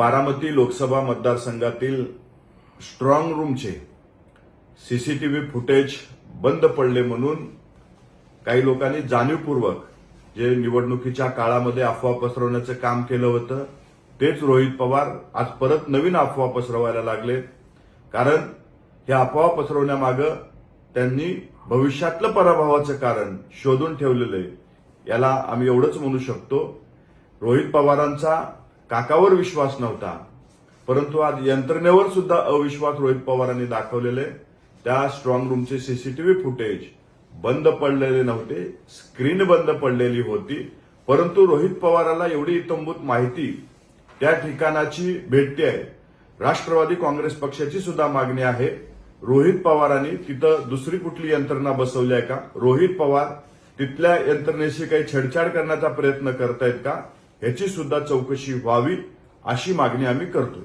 बारामती लोकसभा मतदारसंघातील स्ट्रॉंग रूमचे CCTV footage बंद पडले म्हणून काही लोकांनी जाणीवपूर्वक जे निवडणुकीच्या काळामध्ये अफवा पसरवण्याचं काम केलं होतं तेच रोहित पवार आज परत नवीन अफवा पसरवायला लागले. कारण हे अफवा पसरवण्यामागं त्यांनी भविष्यातलं पराभवाचं कारण शोधून ठेवलेलं आहे. याला आम्ही एवढंच म्हणू शकतो. रोहित पवारांचा काकावर विश्वास नव्हता. परंतु आज यंत्रणेवर सुद्धा अविश्वास रोहित पवारांनी दाखवलेले त्या स्ट्रॉंग रूमचे सीसीटीव्ही फुटेज बंद पडलेले नव्हते स्क्रीन बंद पडलेली होती. परंतु रोहित पवाराला एवढी इतंभूत माहिती त्या ठिकाणाची भेटते आहे. राष्ट्रवादी काँग्रेस पक्षाची सुद्धा मागणी आहे. रोहित पवारांनी तिथं दुसरी कुठली यंत्रणा बसवली आहे का? रोहित पवार तिथल्या यंत्रणेशी काही छेडछाड करण्याचा प्रयत्न करतायत का? याची सुद्धा चौकशी व्हावी अशी मागणी आम्ही करतोय.